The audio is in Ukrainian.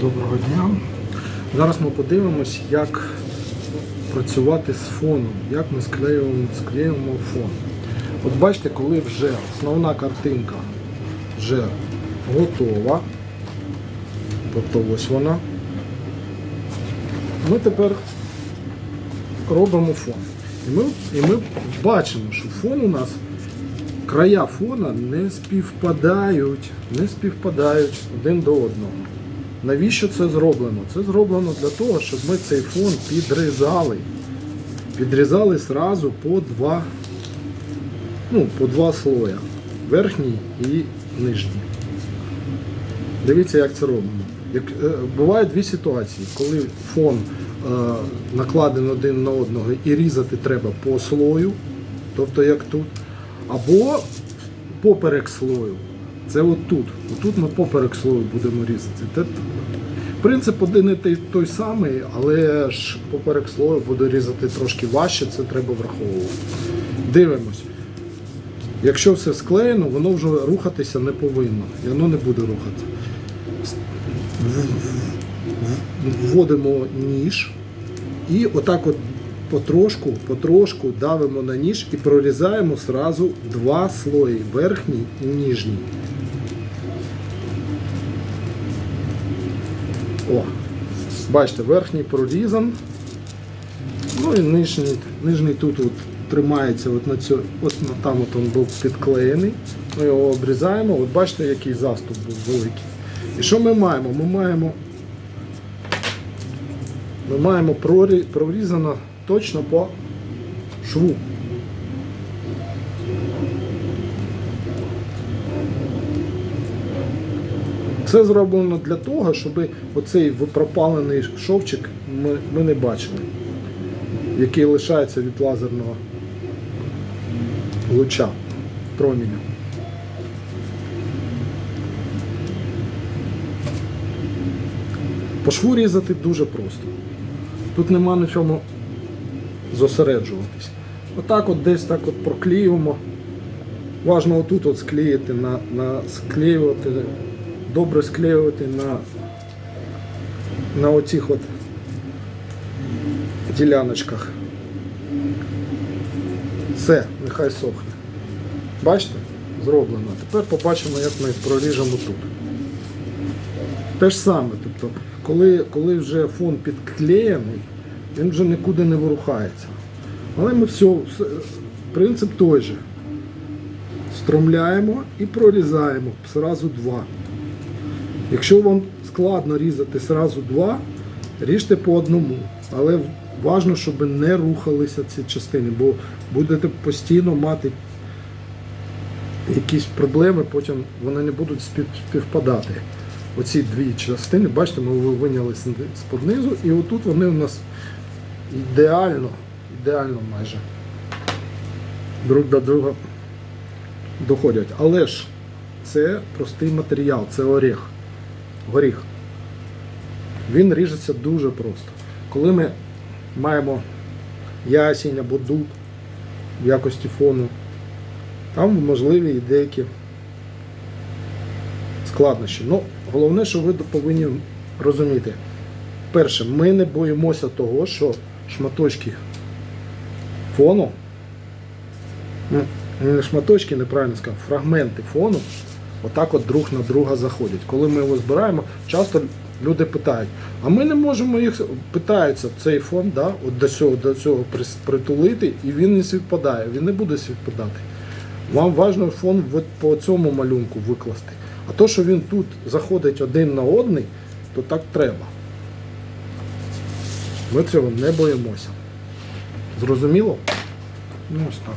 Доброго дня. Зараз ми подивимось, як працювати з фоном, як ми склеюємо, склеюємо фон. От бачите, коли вже основна картинка вже готова, тобто ось вона, ми тепер робимо фон. І ми, і ми бачимо, що фон у нас края фона не співпадають, не співпадають один до одного. Навіщо це зроблено? Це зроблено для того, щоб ми цей фон підрізали. Підрізали зразу по два, ну, по два слоя. Верхній і нижній. Дивіться, як це робимо. Як, е, бувають дві ситуації, коли фон е, накладений один на одного і різати треба по слою, тобто як тут, або поперек слою. Це от тут. Отут ми поперек слою будемо різати. Принцип один і той самий, але ж поперек слою буде різати трошки важче, це треба враховувати. Дивимось. Якщо все склеєно, воно вже рухатися не повинно. І воно не буде рухатися. Вводимо ніж і отак от потрошку, потрошку давимо на ніж і прорізаємо сразу два слої верхній і нижній. О, бачите, верхній прорізан. Ну і нижній, нижній тут от тримається от на цьо, от на- там от він був підклеєний. Ми його обрізаємо. От бачите, який заступ був великий. І що ми маємо? Ми маємо, ми маємо прорі- прорізано точно по шву. Це зроблено для того, щоб оцей пропалений шовчик ми, ми не бачили, який лишається від лазерного луча проміння. По шву різати дуже просто. Тут нема на чому зосереджуватись. Отак от десь так от проклеюємо. Важно отут от склеїти, на, на склеювати, добре склеювати на, на оцих от діляночках. Все, нехай сохне. Бачите? Зроблено. Тепер побачимо, як ми проріжемо тут. Те ж саме, тобто, коли, коли вже фон підклеєний, він вже нікуди не вирухається. Але ми все, принцип той же. Стромляємо і прорізаємо зразу два. Якщо вам складно різати зразу два, ріжте по одному. Але важливо, щоб не рухалися ці частини, бо будете постійно мати якісь проблеми, потім вони не будуть співпадати. Оці дві частини, бачите, ми виняли з-під низу, і отут вони у нас ідеально, ідеально майже друг до друга доходять. Але ж це простий матеріал, це орех. Горіх. Він ріжеться дуже просто. Коли ми маємо ясінь або дуб в якості фону, там можливі і деякі складнощі. Ну, головне, що ви повинні розуміти. Перше, ми не боїмося того, що шматочки фону, ну, не шматочки, неправильно сказав, фрагменти фону отак от друг на друга заходять. Коли ми його збираємо, часто люди питають, а ми не можемо їх питаються цей фон да, от до цього, до цього притулити, і він не співпадає, він не буде співпадати. Вам важливо фон по цьому малюнку викласти. А то, що він тут заходить один на одний, то так треба. Ми цього не боїмося. Зрозуміло? Ну ось так.